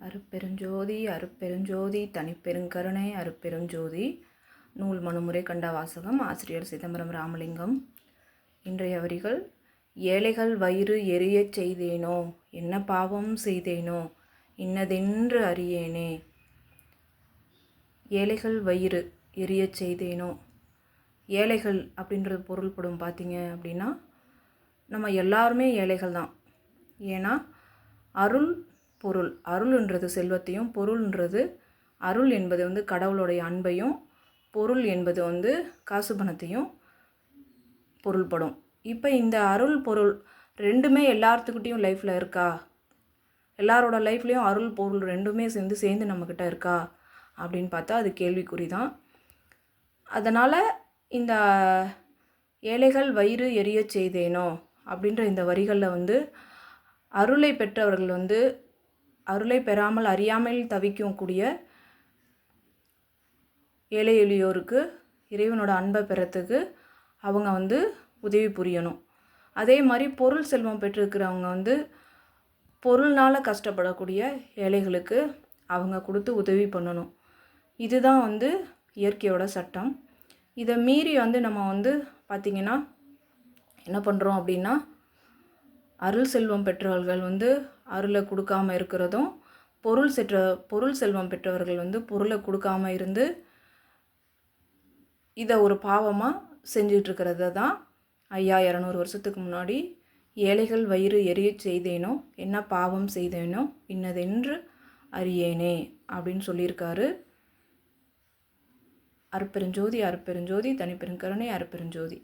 அருப்பெருஞ்சோதி அருப்பெருஞ்சோதி தனிப்பெருங்கருணை அருப்பெருஞ்சோதி. நூல் மனுமுறை கண்ட வாசகம் ஆசிரியர் சிதம்பரம் ராமலிங்கம். இன்றைய வரிகள் ஏழைகள் வயிறு எரியச் செய்தேனோ? என்ன பாவம் செய்தேனோ? இன்னதென்று அறியேனே? ஏழைகள் வயிறு எரியச் செய்தேனோ? ஏழைகள் அப்படின்றது பொருள்படும் பார்த்தீங்க அப்படின்னா நம்ம எல்லாருமே ஏழைகள் தான். ஏன்னா அருள் பொருள். அருள்ன்றது செல்வத்தையும் பொருள்ன்றது அருள் என்பது வந்து கடவுளுடைய அன்பையும் பொருள் என்பது வந்து காசு பணத்தையும் பொருள்படும். இப்போ இந்த அருள் பொருள் ரெண்டுமே எல்லாத்துக்கிட்டேயும் லைஃப்பில் இருக்கா? எல்லாரோட லைஃப்லேயும் அருள் பொருள் ரெண்டுமே சேர்ந்து சேர்ந்து நம்மக்கிட்ட இருக்கா? அப்படின்னு பார்த்தா அது கேள்விக்குறி தான் அதனால் இந்த ஏழைகள் வயிறு எரியச் செய்தேனோ அப்படின்ற இந்த வரிகளில் வந்து அருளை பெற்றவர்கள் வந்து அருளை பெறாமல் அறியாமல் தவிக்கும் கூடிய ஏழை எளியோருக்கு இறைவனோட அன்பை பெறத்துக்கு அவங்க வந்து உதவி புரியணும். அதே மாதிரி பொருள் செல்வம் பெற்றிருக்கிறவங்க வந்து பொருள்னால் கஷ்டப்படக்கூடிய ஏழைகளுக்கு அவங்க கொடுத்து உதவி பண்ணணும். இதுதான் வந்து இயற்கையோட சட்டம். இதை மீறி வந்து நம்ம வந்து பார்த்திங்கன்னா என்ன பண்ணுறோம் அப்படின்னா அருள் செல்வம் பெற்றவர்கள் வந்து அருளை கொடுக்காம இருக்கிறதும் பொருள் செற்ற பொருள் செல்வம் பெற்றவர்கள் வந்து பொருளை கொடுக்காம இருந்து இதை ஒரு பாவமாக செஞ்சிட்ருக்கிறத தான் ஐயா இரநூறு வருஷத்துக்கு முன்னாடி ஏழைகள் வயிறு எரிய செய்தேனோ என்ன பாவம் செய்தேனோ இன்னதென்று அறியேனே அப்படின்னு சொல்லியிருக்காரு. அருப்பெருஞ்சோதி அருப்பெருஞ்சோதி தனிப்பெருங்கருணை அருப்பெருஞ்சோதி.